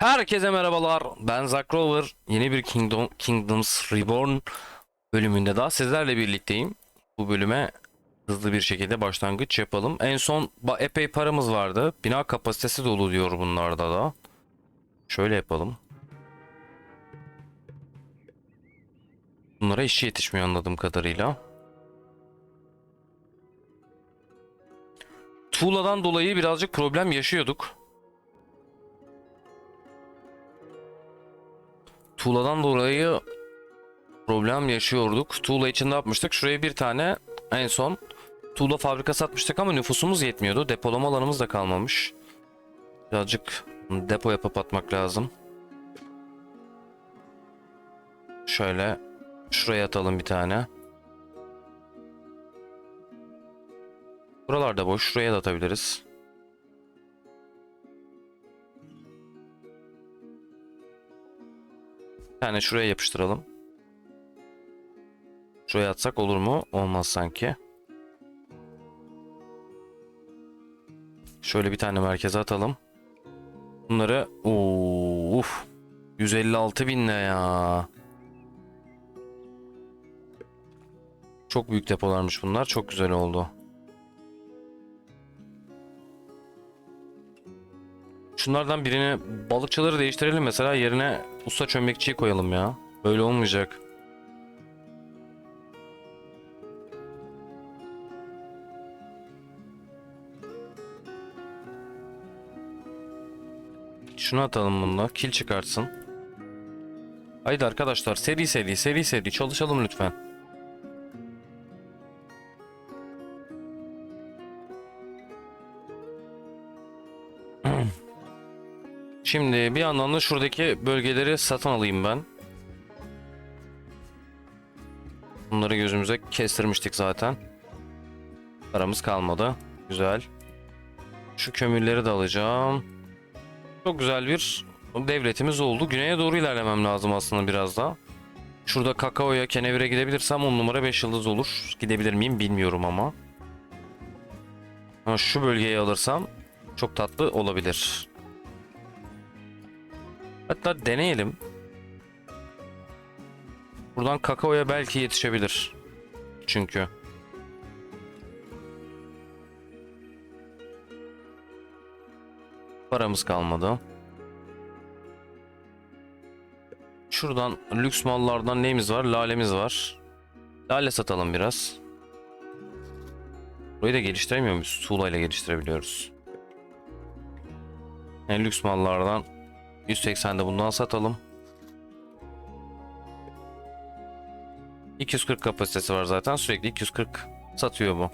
Herkese merhabalar. Ben Zack Rover. Yeni bir Kingdom, Kingdoms Reborn bölümünde daha sizlerle birlikteyim. Bu bölüme hızlı bir şekilde başlangıç yapalım. En son epey paramız vardı. Bina kapasitesi dolu diyor bunlarda da. Şöyle yapalım. Bunlara işçi yetişmiyor anladığım kadarıyla. Tuğladan dolayı birazcık problem yaşıyorduk. Tuğladan dolayı problem yaşıyorduk. Tuğla için ne yapmıştık? Şuraya bir tane en son tuğla fabrikası atmıştık ama nüfusumuz yetmiyordu. Depolama alanımız da kalmamış. Birazcık depo yapıp atmak lazım. Şöyle şuraya atalım bir tane. Buralarda boş. Şuraya da atabiliriz. Bir tane şuraya yapıştıralım. Şuraya atsak olur mu? Olmaz sanki. Şöyle bir tane merkeze atalım. Bunları uf. 156 bin ne ya? Çok büyük depolarmış bunlar. Çok güzel oldu. Şunlardan birini balıkçıları değiştirelim mesela yerine usta çömlekçiyi koyalım ya. Böyle olmayacak. Şunu atalım bunda. Kil çıkartsın. Haydi arkadaşlar seri seri seri seri çalışalım lütfen. Şimdi bir yandan da şuradaki bölgeleri satın alayım ben. Bunları gözümüze kestirmiştik zaten. Paramız kalmadı. Güzel. Şu kömürleri de alacağım. Çok güzel bir devletimiz oldu. Güneye doğru ilerlemem lazım aslında biraz daha. Şurada kakaoya, kenevire gidebilirsem 10 numara 5 yıldız olur. Gidebilir miyim bilmiyorum ama. Ama şu bölgeyi alırsam çok tatlı olabilir. Hatta deneyelim. Buradan kakaoya belki yetişebilir. Çünkü. Paramız kalmadı. Şuradan lüks mallardan neyimiz var? Lalemiz var. Lale satalım biraz. Burayı da geliştiremiyor muyuz? Tuğlayla geliştirebiliyoruz. En lüks mallardan 180'de bundan satalım. 240 kapasitesi var zaten. Sürekli 240 satıyor bu.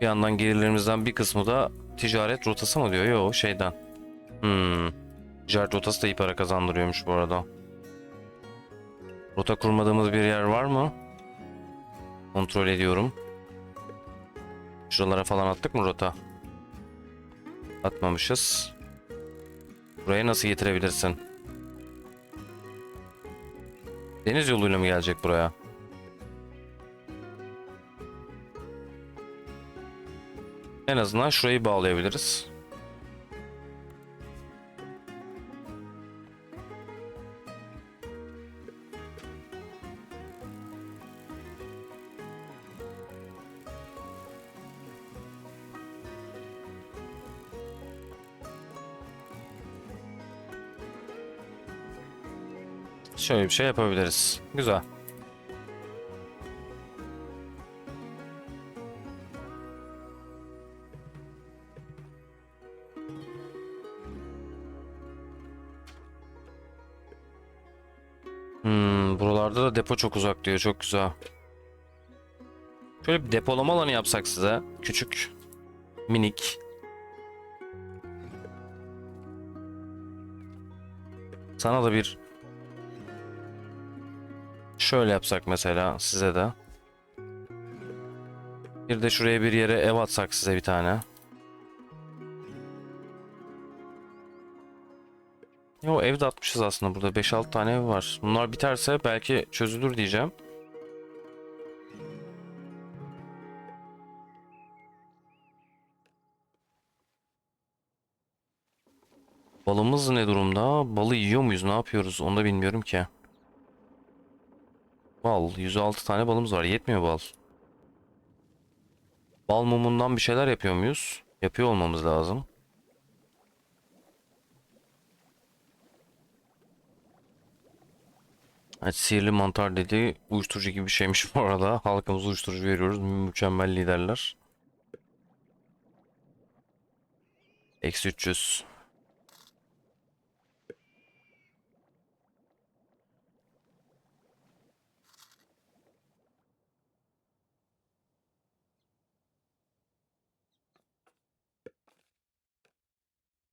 Bir yandan gelirlerimizden bir kısmı da ticaret rotası mı diyor? Yok şeyden. Hmm. Ticaret rotası da iyi para kazandırıyormuş bu arada. Rota kurmadığımız bir yer var mı? Kontrol ediyorum. Şuralara falan attık mı rota? Atmamışız. Buraya nasıl getirebilirsin? Deniz yoluyla mı gelecek buraya? En azından şurayı bağlayabiliriz. Şöyle bir şey yapabiliriz. Güzel. Hmm, buralarda da depo çok uzak diyor. Çok güzel. Şöyle bir depolama alanı yapsak size. Küçük. Minik. Sana da bir Şöyle yapsak mesela size de. Bir de şuraya bir yere ev atsak size bir tane. Yo evde atmışız aslında burada 5-6 tane ev var. Bunlar biterse belki çözülür diyeceğim. Balımız ne durumda? Balı yiyor muyuz? Ne yapıyoruz? Onu da bilmiyorum ki. Bal. 106 tane balımız var. Yetmiyor bal. Bal mumundan bir şeyler yapıyor muyuz? Yapıyor olmamız lazım. Evet, sihirli mantar dedi. Uyuşturucu gibi bir şeymiş bu arada. Halkımıza uyuşturucu veriyoruz. Mükemmel liderler. Eksi 300.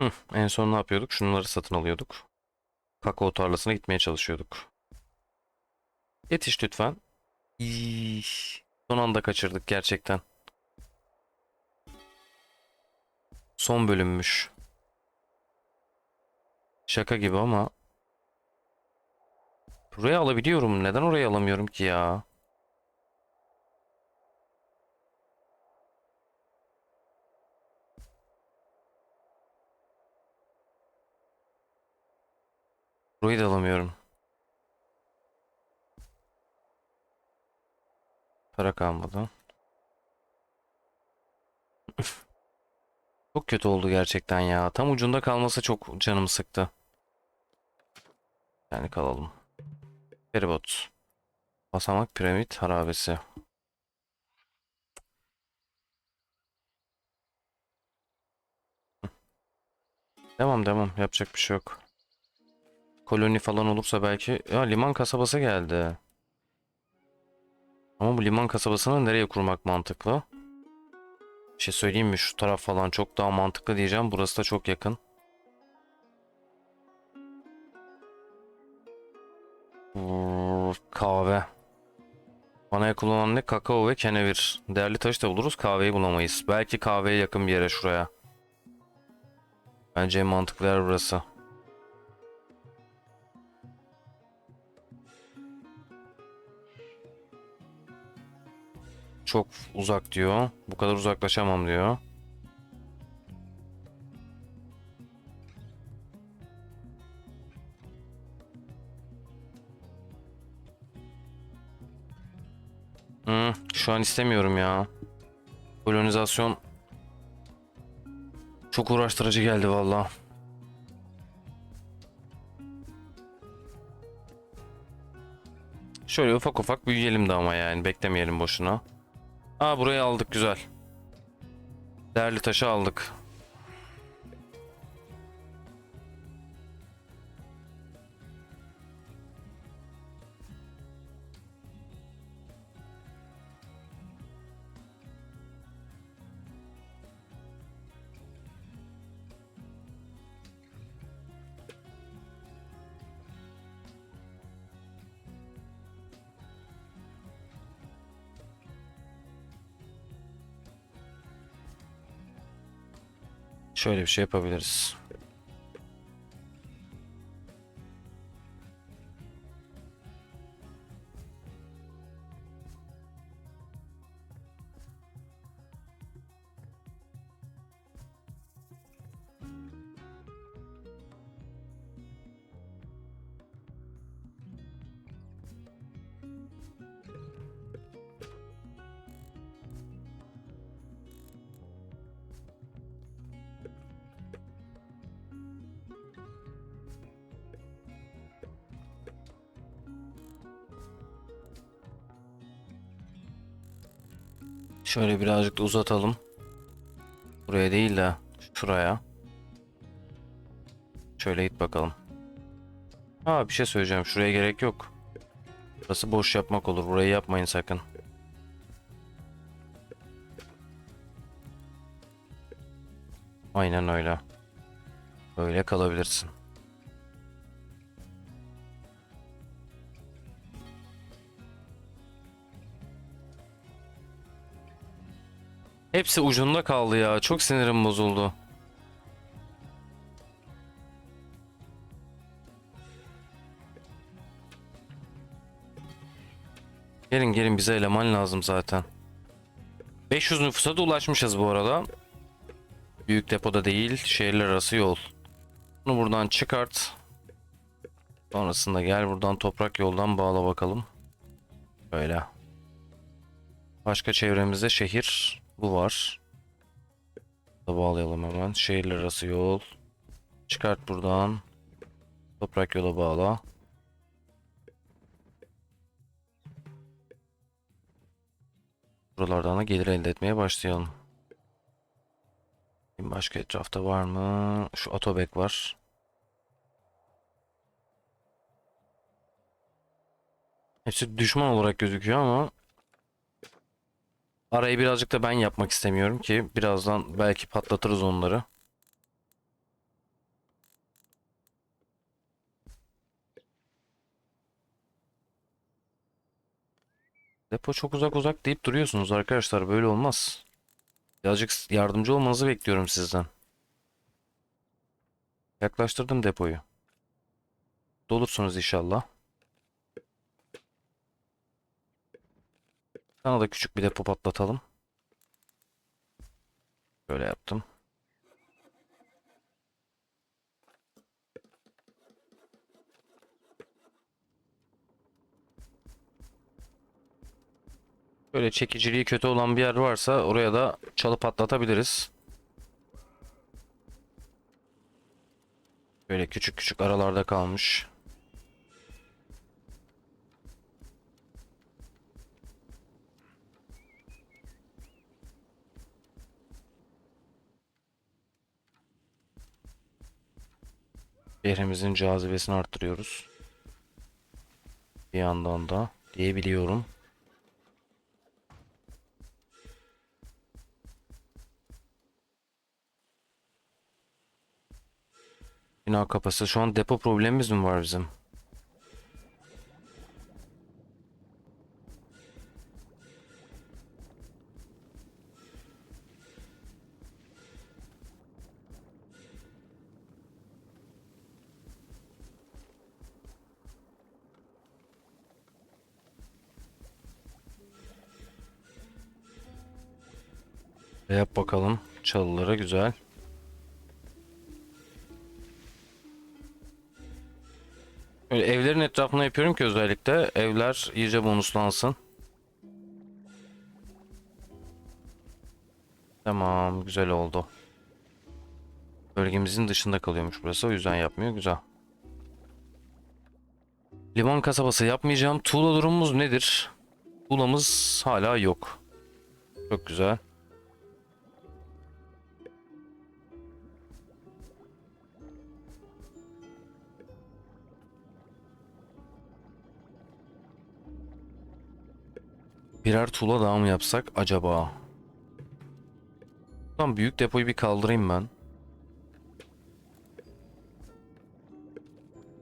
Hı, en son ne yapıyorduk? Şunları satın alıyorduk. Kakao tarlasına gitmeye çalışıyorduk. Yetiş lütfen. İyi. Son anda kaçırdık gerçekten. Son bölümmüş. Şaka gibi ama. Buraya alabiliyorum. Neden oraya alamıyorum ki ya? Burayı da alamıyorum. Para kalmadı. Çok kötü oldu gerçekten ya. Tam ucunda kalması çok canımı sıktı. Yani kalalım. Feribot. Basamak piramit harabesi. Devam devam. Yapacak bir şey yok. Koloni falan olursa belki... Ya liman kasabası geldi. Ama bu liman kasabasını nereye kurmak mantıklı? Bir şey söyleyeyim mi? Şu taraf falan çok daha mantıklı diyeceğim. Burası da çok yakın. Kahve. Bana kullanan ne? Kakao ve kenevir. Değerli taş da buluruz. Kahveyi bulamayız. Belki kahveye yakın bir yere şuraya. Bence en mantıklı yer burası. Çok uzak diyor. Bu kadar uzaklaşamam diyor. Hmm, şu an istemiyorum ya. Kolonizasyon çok uğraştırıcı geldi valla. Şöyle ufak ufak büyüyelim de ama yani beklemeyelim boşuna. Aa burayı aldık güzel. Değerli taşı aldık. Şöyle bir şey yapabiliriz. Şöyle birazcık da uzatalım. Buraya değil de şuraya. Şöyle git bakalım. Ha bir şey söyleyeceğim. Şuraya gerek yok. Burası boş yapmak olur. Burayı yapmayın sakın. Aynen öyle. Böyle kalabilirsin. Hepsi ucunda kaldı ya. Çok sinirim bozuldu. Gelin gelin bize eleman lazım zaten. 500 nüfusa da ulaşmışız bu arada. Büyük depoda değil, şehirler arası yol. Bunu buradan çıkart. Sonrasında gel buradan toprak yoldan bağla bakalım. Böyle. Başka çevremizde şehir bu var. Da bağlayalım hemen. Şehirler arası yol. Çıkart buradan. Toprak yola bağla. Buralardan da gelir elde etmeye başlayalım. Başka etrafta var mı? Şu otobek var. Hepsi düşman olarak gözüküyor ama arayı birazcık da ben yapmak istemiyorum ki birazdan belki patlatırız onları. Depo çok uzak uzak deyip duruyorsunuz arkadaşlar böyle olmaz. Birazcık yardımcı olmanızı bekliyorum sizden. Yaklaştırdım depoyu. Dolursunuz inşallah. Sana da küçük bir depo patlatalım. Böyle yaptım. Böyle çekiciliği kötü olan bir yer varsa oraya da çalı patlatabiliriz. Böyle küçük küçük aralarda kalmış. Şehrimizin cazibesini arttırıyoruz. Bir yandan da diyebiliyorum. Bina kapası. Şu an depo problemimiz mi var bizim? Yap bakalım. Çalıları güzel. Öyle evlerin etrafına yapıyorum ki özellikle evler iyice bonuslansın. Tamam, güzel oldu. Bölgemizin dışında kalıyormuş burası. O yüzden yapmıyor. Güzel. Liman kasabası yapmayacağım. Tuğla durumumuz nedir? Tuğlamız hala yok. Çok güzel. Birer tuğla daha mı yapsak acaba? Tamam büyük depoyu bir kaldırayım ben.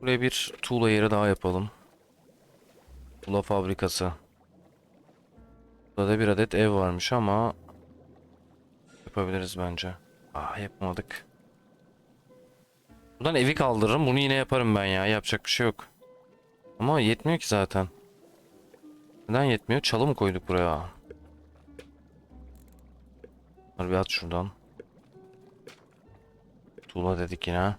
Buraya bir tuğla yeri daha yapalım. Tuğla fabrikası. Burada da bir adet ev varmış ama yapabiliriz bence. Ah yapmadık. Buradan evi kaldırırım. Bunu yine yaparım ben ya. Yapacak bir şey yok. Ama yetmiyor ki zaten. Neden yetmiyor? Çalı mı koyduk buraya? Bunları at şuradan. Tuğla dedik yine.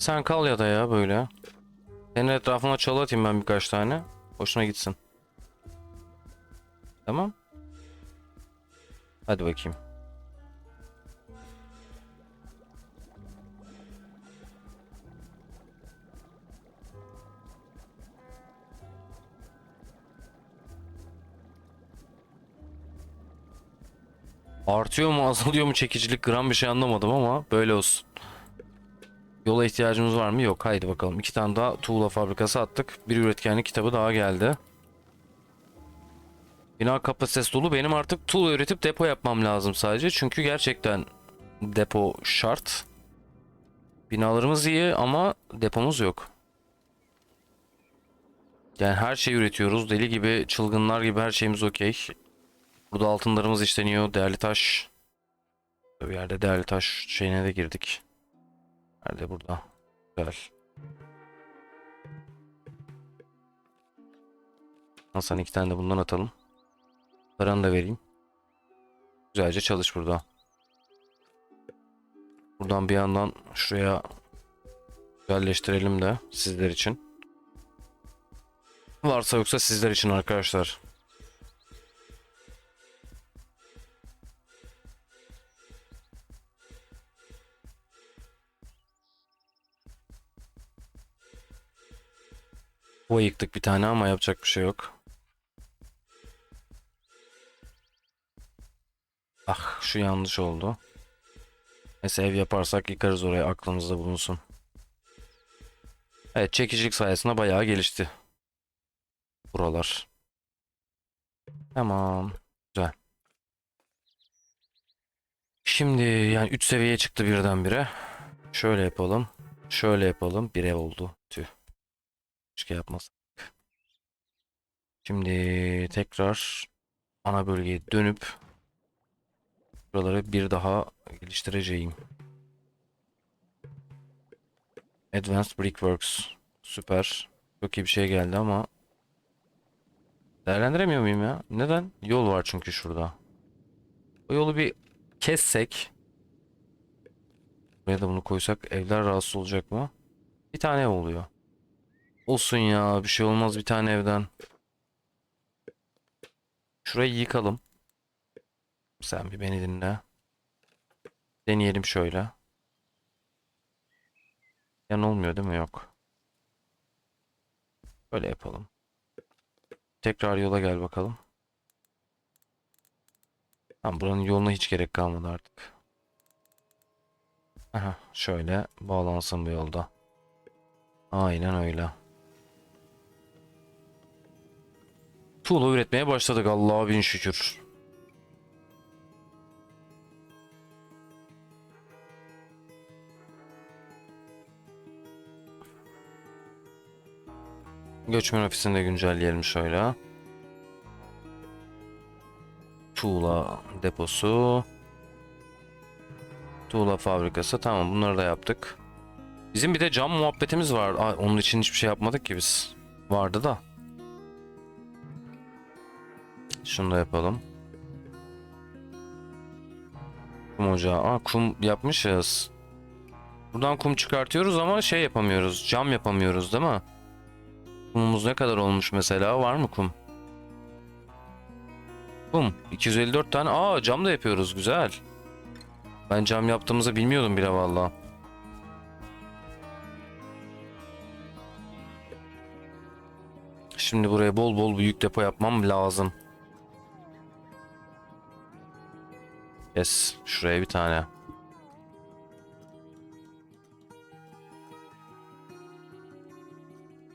Sen kal ya da ya böyle. Senin etrafına çalı atayım ben birkaç tane. Hoşuna gitsin. Tamam. Hadi bakayım. Artıyor mu azalıyor mu çekicilik gram bir şey anlamadım ama böyle olsun. Yola ihtiyacımız var mı? Yok. Haydi bakalım. İki tane daha tuğla fabrikası attık. Bir üretkenlik kitabı daha geldi. Bina kapasitesi dolu. Benim artık tuğla üretip depo yapmam lazım sadece. Çünkü gerçekten depo şart. Binalarımız iyi ama depomuz yok. Yani her şeyi üretiyoruz. Deli gibi, çılgınlar gibi her şeyimiz okey. Burada altınlarımız işleniyor. Değerli taş. Bir yerde değerli taş şeyine de girdik. Nerede burada? Güzel. Hasan iki tane de bundan atalım. Paranı da vereyim. Güzelce çalış burada. Buradan bir yandan şuraya güzelleştirelim de sizler için. Varsa yoksa sizler için arkadaşlar. Bu yıktık bir tane ama yapacak bir şey yok. Ah şu yanlış oldu. Neyse ev yaparsak yıkarız oraya aklımızda bulunsun. Evet çekicilik sayesinde bayağı gelişti. Buralar. Tamam. Güzel. Şimdi yani 3 seviyeye çıktı birdenbire. Şöyle yapalım. Şöyle yapalım. Bir ev oldu. Keşke yapmasak. Şimdi tekrar ana bölgeye dönüp buraları bir daha geliştireceğim. Advanced Brickworks. Süper. Çok iyi bir şey geldi ama değerlendiremiyor muyum ya? Neden? Yol var çünkü şurada. O yolu bir kessek buraya da bunu koysak evler rahatsız olacak mı? Bir tane ev oluyor. Olsun ya bir şey olmaz bir tane evden. Şurayı yıkalım. Sen bir beni dinle. Deneyelim şöyle. Yan olmuyor değil mi? Yok. Böyle yapalım. Tekrar yola gel bakalım. Tamam buranın yoluna hiç gerek kalmadı artık. Aha, şöyle bağlansın bu yolda. Aynen öyle. Tuğla üretmeye başladık Allah'a bin şükür. Göçmen ofisini de güncelleyelim şöyle. Tuğla deposu. Tuğla fabrikası. Tamam bunları da yaptık. Bizim bir de cam muhabbetimiz var. Aa, onun için hiçbir şey yapmadık ki biz. Vardı da. Şunu da yapalım. Kum ocağı. Aa, kum yapmışız. Buradan kum çıkartıyoruz ama şey yapamıyoruz. Cam yapamıyoruz değil mi? Kumumuz ne kadar olmuş mesela? Var mı kum? Kum. 254 tane. Aa cam da yapıyoruz. Güzel. Ben cam yaptığımızı bilmiyordum bile valla. Şimdi buraya bol bol büyük depo yapmam lazım. Yes. Şuraya bir tane.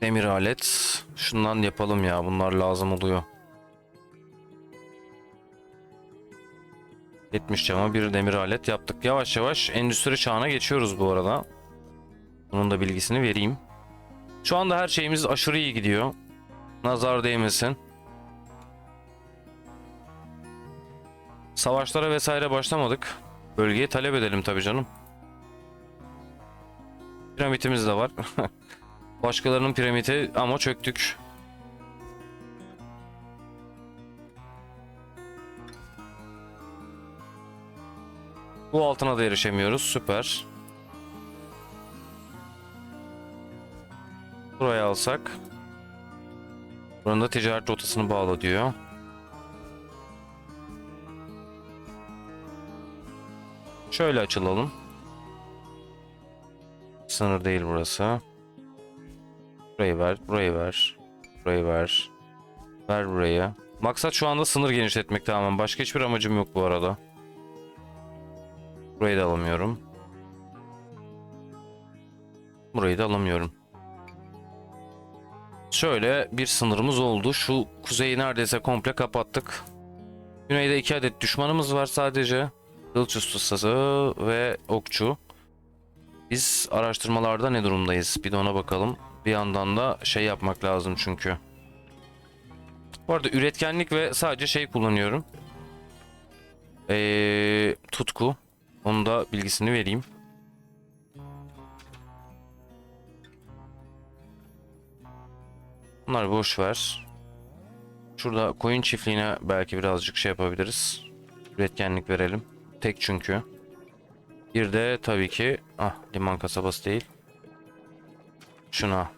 Demir alet. Şundan yapalım ya. Bunlar lazım oluyor. 70 cama bir demir alet yaptık. Yavaş yavaş endüstri çağına geçiyoruz bu arada. Bunun da bilgisini vereyim. Şu anda her şeyimiz aşırı iyi gidiyor. Nazar değmesin. Savaşlara vesaire başlamadık. Bölgeye talep edelim tabii canım. Piramitimiz de var. Başkalarının piramidi ama çöktük. Bu altına da erişemiyoruz. Süper. Buraya alsak. Buranın da ticaret rotasını bağla diyor. Şöyle açılalım. Sınır değil burası. Burayı ver, burayı ver. Burayı ver. Ver burayı. Maksat şu anda sınır genişletmek tamamen. Başka hiçbir amacım yok bu arada. Burayı da alamıyorum. Burayı da alamıyorum. Şöyle bir sınırımız oldu. Şu kuzeyi neredeyse komple kapattık. Güneyde iki adet düşmanımız var sadece. Kılıç ustası ve okçu. Biz araştırmalarda ne durumdayız? Bir de ona bakalım. Bir yandan da şey yapmak lazım çünkü. Bu arada üretkenlik ve sadece şey kullanıyorum. Ee, tutku. Onun da bilgisini vereyim. Bunları boş ver. Şurada koyun çiftliğine belki birazcık şey yapabiliriz. Üretkenlik verelim. Tek çünkü. Bir de tabii ki ah liman kasabası değil. Şuna.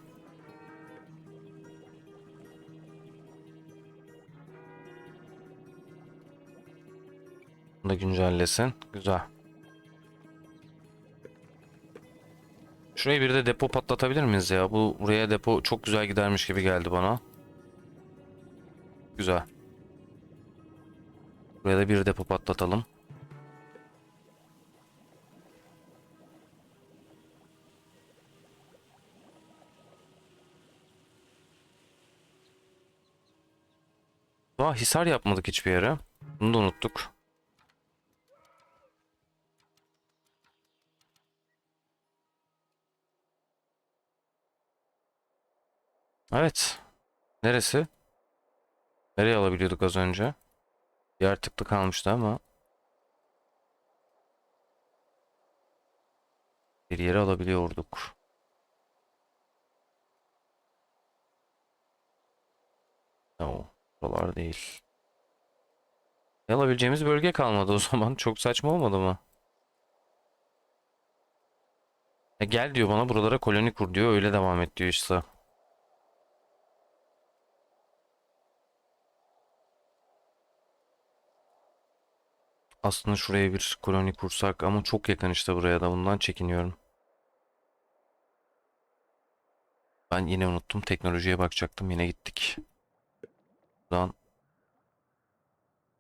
Bunu da güncellesin. Güzel. Şuraya bir de depo patlatabilir miyiz ya? Bu buraya depo çok güzel gidermiş gibi geldi bana. Güzel. Buraya da bir depo patlatalım. Aa, hisar yapmadık hiçbir yere. Bunu da unuttuk. Evet. Neresi? Nereye alabiliyorduk az önce? Yer tıklı kalmıştı ama. Bir yere alabiliyorduk. O, buralar değil. Ne alabileceğimiz bölge kalmadı o zaman. Çok saçma olmadı mı? E gel diyor bana buralara koloni kur diyor. Öyle devam et diyor işte. Aslında şuraya bir koloni kursak ama çok yakın işte buraya da bundan çekiniyorum. Ben yine unuttum. Teknolojiye bakacaktım. Yine gittik. Buradan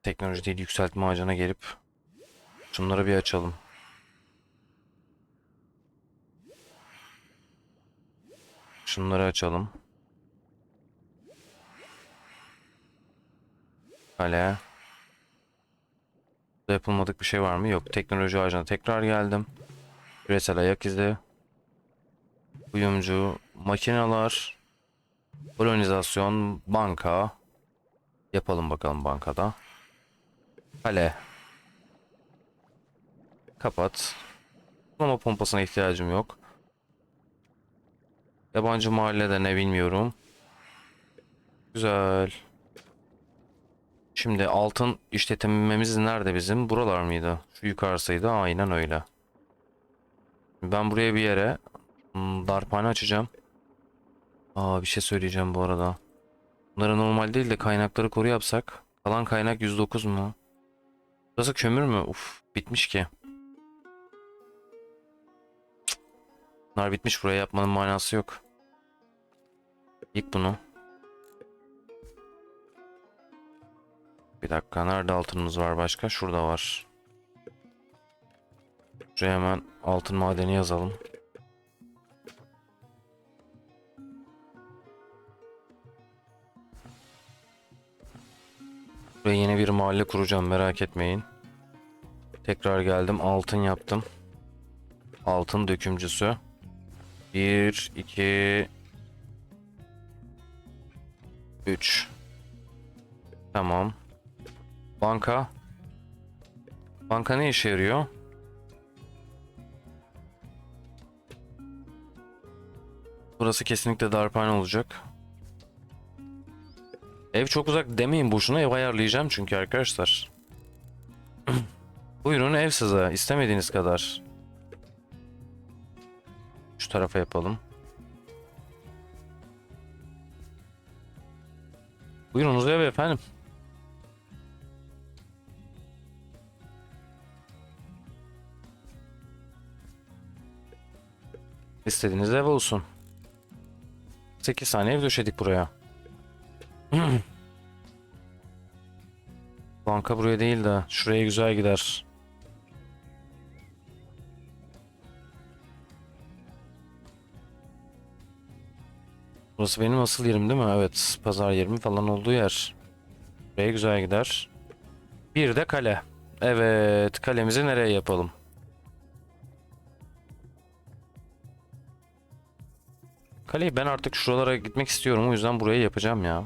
teknoloji değil yükseltme ağacına gelip şunları bir açalım. Şunları açalım. Kale. Burada yapılmadık bir şey var mı? Yok. Teknoloji ağacına tekrar geldim. Küresel ayak izi. Uyumcu. Makineler. Kolonizasyon. Banka. Yapalım bakalım bankada. Kale. Kapat. Ama pompasına ihtiyacım yok. Yabancı mahallede ne bilmiyorum. Güzel. Şimdi altın işletmemiz nerede bizim? Buralar mıydı? Şu yukarısıydı. Aynen öyle. Ben buraya bir yere hmm, darphane açacağım. Aa bir şey söyleyeceğim bu arada. Bunları normal değil de kaynakları koru yapsak. Kalan kaynak 109 mu? Burası kömür mü? Uf bitmiş ki. Cık. Bunlar bitmiş buraya yapmanın manası yok. Yık bunu. Bir dakika nerede altınımız var başka? Şurada var. Şuraya hemen altın madeni yazalım. Buraya yeni bir mahalle kuracağım merak etmeyin. Tekrar geldim altın yaptım. Altın dökümcüsü. 1, 2, 3. Tamam. Banka. Banka ne işe yarıyor? Burası kesinlikle darphane olacak. Ev çok uzak demeyin boşuna ev ayarlayacağım çünkü arkadaşlar. Buyurun ev size istemediğiniz kadar. Şu tarafa yapalım. Buyurunuz ev efendim. İstediğiniz ev olsun. 8 tane ev döşedik buraya. Banka buraya değil de şuraya güzel gider. Burası benim asıl yerim değil mi? Evet. Pazar yerimi falan olduğu yer. Buraya güzel gider. Bir de kale. Evet. Kalemizi nereye yapalım? Kaleyi ben artık şuralara gitmek istiyorum. O yüzden burayı yapacağım ya.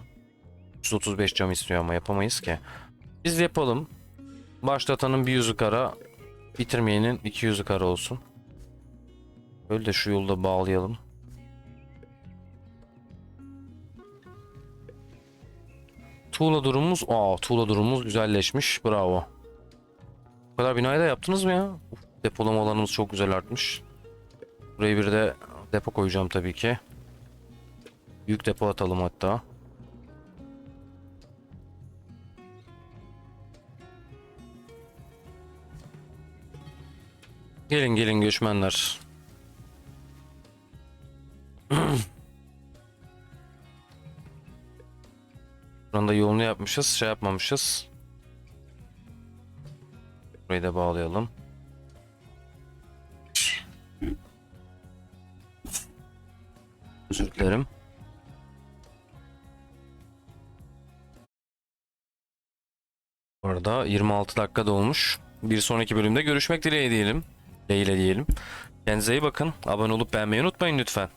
135 cam istiyor ama yapamayız ki. Biz yapalım. Başlatanın bir yüzü kara, bitirmeyenin iki yüzü kara olsun. Böyle de şu yolda bağlayalım. Tuğla durumumuz, aa tuğla durumumuz güzelleşmiş. Bravo. Bu kadar binayı da yaptınız mı ya? Uf, depolama alanımız çok güzel artmış. Buraya bir de depo koyacağım tabii ki. Büyük depo atalım hatta. Gelin gelin göçmenler. Buranın yolunu yapmışız, şey yapmamışız. Burayı da bağlayalım. Özür dilerim. Bu arada 26 dakika dolmuş. Bir sonraki bölümde görüşmek dileğiyle diyelim. Dileğiyle diyelim. Kendinize iyi bakın. Abone olup beğenmeyi unutmayın lütfen.